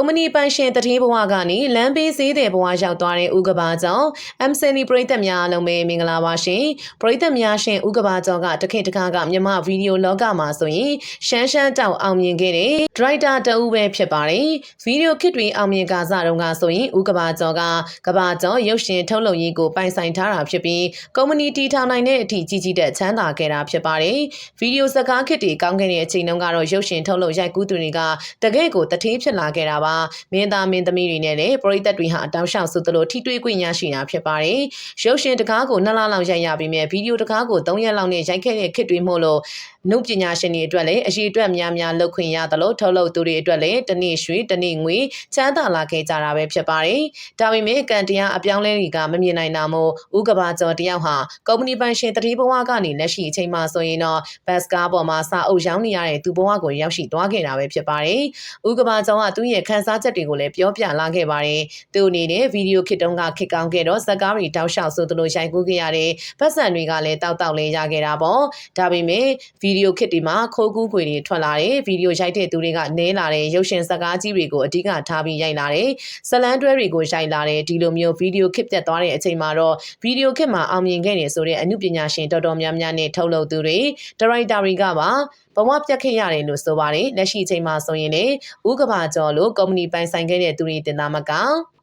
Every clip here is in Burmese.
ကုမ္ပဏီပိုင်ရှင်တတိဘဝကနေလမ်းဘေးဈေးတဲ့ဘဝရောက်သွားတဲ့ဥကဘာကျော် MCN ပရိသတ်များအားလုံးပဲမင်္ဂလာပါရှင်ပရိသတ်များရှင်ဥကဘာကျော်ကတခင်တကားကမြမဗီဒီယိုလောကမှာဆိုရင်ရှမ်းရှမ်းတောက်အောင်မြင်ခဲ့တဲ့ဒရိုက်တာတဦးပဲဖြစ်ပါတယ်ဗီဒီယိုခစ်တွေအောင်မြင်ကားစားတုန်းကဆိုရင်ဥကဘာကျော်ကကဘာကျော်ရုပ်ရှင်ထုတ်လုပ်ရေးကိုပိုင်ဆိုင်ထားတာဖြစ်ပြီးကုမ္ပဏီတီထောင်နိုင်တဲ့အထိကြီးကြီးတဲ့ချမ်းသာခဲ့တာဖြစ်ပါတယ်ဗီဒီယိုစကားခစ်တွေကောင်းခဲ့တဲ့အချိန်တုန်းကတော့ရုပ်ရှင်ထုတ်လုပ်ရိုက်ကူးသူတွေကတကယ့်ကိုတထေးဖြစ်လာခဲ့တာပါမင်းသားမင်းသမီးတွေနဲ့လည်းပရိသတ်တွေဟာတောင်းလျှောက်ဆိုသလိုထိတွေ့ခွင့်ရရှိတာဖြစ်ပါတယ်ရုပ်ရှင်တကားကိုနှစ်လလောက်ရိုက်ရပြီးမြဲဗီဒီယိုတကားကို3ရက်လောက်နဲ့ရိုက်ခဲ့တဲ့ခစ်တွေမို့လို့ နှုတ်ပညာရှင်တွေအတွက်လည်းအရှိအတွက်များများလုပ်ခွင့်ရသလိုထုတ်လုပ်သူတွေအတွက်လည်းတနေ့ရွှေတနေ့ငွေချမ်းသာလာခဲ့ကြတာပဲဖြစ်ပါတယ်။ဒါပေမဲ့ကံတရားအပြောင်းလဲတွေကမမြင်နိုင်တာမို့ဥကဘာကျော်တယောက်ဟာကုမ္ပဏီပိုင်ရှင်တတိဘဝကနေလက်ရှိအချိန်မှာဆိုရင်တော့ဘတ်စကားပေါ်မှာစာအုပ်ရောင်းနေရတဲ့သူဘဝကိုရောက်ရှိသွားခဲ့တာပဲဖြစ်ပါတယ်။ဥကဘာကျော်ကသူ့ရဲ့ခန်းစားချက်တွေကိုလည်းပြောပြလာခဲ့ပါတယ်။သူအနေနဲ့ဗီဒီယိုခစ်တုံးကခစ်ကောင်းခဲ့တော့ဇက်ကားတွေတောက်လျှောက်ဆိုသလိုရိုက်ကူးခဲ့ရတဲ့ဗတ်ဆန်တွေကလည်းတောက်တောက်လေးရခဲ့တာပေါ့။ဒါပေမဲ့ဗီဒီယိုခစ်တွေမှာခိုးကူးခွေတွေထွက်လာတယ်ဗီဒီယိုရိုက်တဲ့သူတွေကနဲလာတဲ့ရုပ်ရှင်ဇာတ်ကားကြီးတွေကိုအဓိကထားပြီးရိုက်လာတယ်ဇလန်တွဲတွေကိုရိုက်လာတယ်ဒီလိုမျိုးဗီဒီယိုခစ်ပြတ်သွားတဲ့အချိန်မှာတော့ဗီဒီယိုခစ်မှာအောင်မြင်ခဲ့တယ်ဆိုတဲ့အမှုပညာရှင်တော်တော်များများနဲ့ထုတ်လုပ်သူတွေဒါရိုက်တာတွေကပါဘဝပြတ်ခဲ့ရတယ်လို့ဆိုပါတယ်လက်ရှိအချိန်မှာဆိုရင်လေဥကဘာကျော်လို့ကုမ္ပဏီပိုင်ဆိုင်ခဲ့တဲ့သူတွေတင်သားမက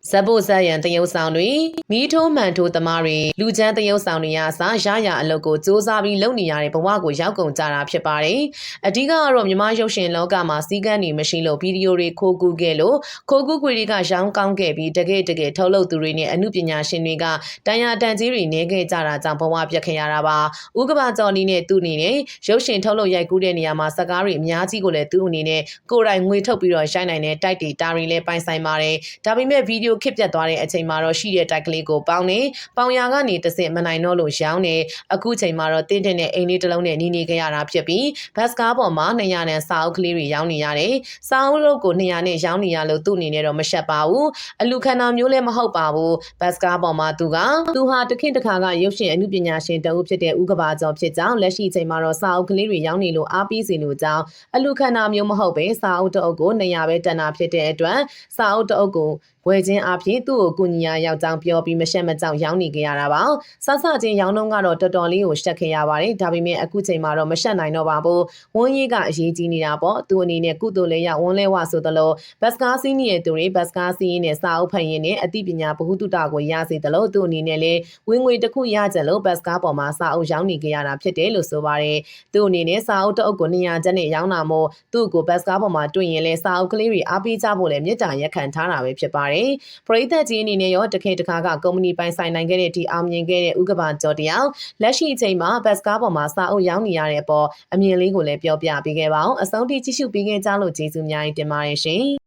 ဇက်ဖို့ဇက်ရန်တရုပ်ဆောင်တွေမိထိုးမှန်ထိုးသမားတွေလူချမ်းတရုပ်ဆောင်တွေအစားရရအလုပ်ကိုစူးစမ်းပြီးလုပ်နေရတဲ့ဘဝကိုရောက်ကုန်ကြတာဖြစ်ပါတယ်။အဓိကကတော့မြမရုပ်ရှင်လောကမှာစီးကန်းနေမရှိလို့ဗီဒီယိုတွေခိုးကူးခဲ့လို့ခိုးကူးခွေတွေကရောင်းကောင်းခဲ့ပြီးတကယ်တကယ်ထုတ်လုပ်သူတွေနဲ့အမှုပညာရှင်တွေကတန်ရာတန်ကြီးတွေနေခဲ့ကြတာကြောင့်ဘဝပြတ်ခဲ့ရတာပါ။ဥကဘာကျော်နီနဲ့သူ့အနေနဲ့ရုပ်ရှင်ထုတ်လုပ်ရိုက်ကူးတဲ့နေရာမှာစကားတွေအများကြီးကိုလည်းသူ့အနေနဲ့ကိုယ်တိုင်ငွေထုတ်ပြီးတော့ရိုက်နိုင်တဲ့တိုက်တွေတာတွေလည်းပိုင်ဆိုင်ပါတယ်။ဒါပေမဲ့ဗီဒီယိုခစ်ပြတ်သွားတဲ့အချိန်မှာတော့ရှိတဲ့တိုက်ကလေးကိုပေါင်းနေပေါင်ရာကနေတဆင့်မနိုင်တော့လို့ရောင်းနေအခုချိန်မှာတော့တင်းတင်းနဲ့အိမ်လေးတစ်လုံးနဲ့နီးနေကြရတာဖြစ်ပြီးဘတ်စကားပေါ်မှာ200နဲ့စာအုပ်ကလေးတွေရောင်းနေရတယ်စာအုပ်လုံးကို200နဲ့ရောင်းနေရလို့သူ့အနေနဲ့တော့မရှက်ပါဘူးအလူခန္ဓာမျိုးလည်းမဟုတ်ပါဘူးဘတ်စကားပေါ်မှာသူကသူဟာတခင်တခါကရုပ်ရှင်အမှုပညာရှင်တဦးဖြစ်တဲ့ဥကဘာကျော်ဖြစ်ကြောင်းလက်ရှိချိန်မှာတော့စာအုပ်ကလေးတွေရောင်းနေလို့အားပေးစီလို့ကြောင်းအလူခန္ဓာမျိုးမဟုတ်ပဲစာအုပ်တအုပ်ကို200ပဲတန်တာဖြစ်တဲ့အတွက်စာအုပ်တအုပ်ကိုဝယ်ခြင်းအပြင်သူ့ကိုကုညီယာရောက်ကြောင်းပြောပြီးမရှက်မကြောက်ရောင်းနေကြရတာပါဆဆချင်းရောင်းတော့ကတော့တော်တော်လေးကိုရှက်ခဲ့ရပါတယ်ဒါပေမဲ့အခုချိန်မှာတော့မရှက်နိုင်တော့ပါဘူးဝန်းကြီးကအရေးကြီးနေတာပေါ့သူအနေနဲ့ကုသိုလ်လေးရဝန်းလဲဝဆိုသလိုဘတ်စကားစီးနေတဲ့သူတွေဘတ်စကားစီးရင်းနဲ့စာအုပ်ဖတ်ရင်းနဲ့အသိပညာဗဟုသုတကိုရစေသလိုသူအနေနဲ့လည်းဝင်ငွေတစ်ခုရကြလို့ဘတ်စကားပေါ်မှာစာအုပ်ရောင်းနေကြရတာဖြစ်တယ်လို့ဆိုပါတယ်သူအနေနဲ့စာအုပ်တအုပ်ကို200ကျပ်နဲ့ရောင်းတာမို့သူ့ကိုဘတ်စကားပေါ်မှာတွေ့ရင်လည်းစာအုပ်ကလေးတွေအားပေးကြဖို့လည်းမြစ်တာရက်ခံထားတာပဲဖြစ်ပါတယ်ပရိသတ်ကြီးအနေနဲ့ရောတခေတခါကကုမ္ပဏီပိုင်ဆိုင်နိုင်ခဲ့တဲ့ဒီအောင်မြင်ခဲ့တဲ့ဥက္ကပကျော်တယောက်လက်ရှိအချိန်မှာဘတ်စကားပေါ်မှာစာအုပ်ရောင်းနေရတဲ့အပေါ်အမြင်လေးကိုလည်းပြောပြပေးခဲ့ပါအောင်အဆုံးထိကြည့်ရှုပေးခဲ့ကြလို့ကျေးဇူးများတင်ပါတယ်ရှင်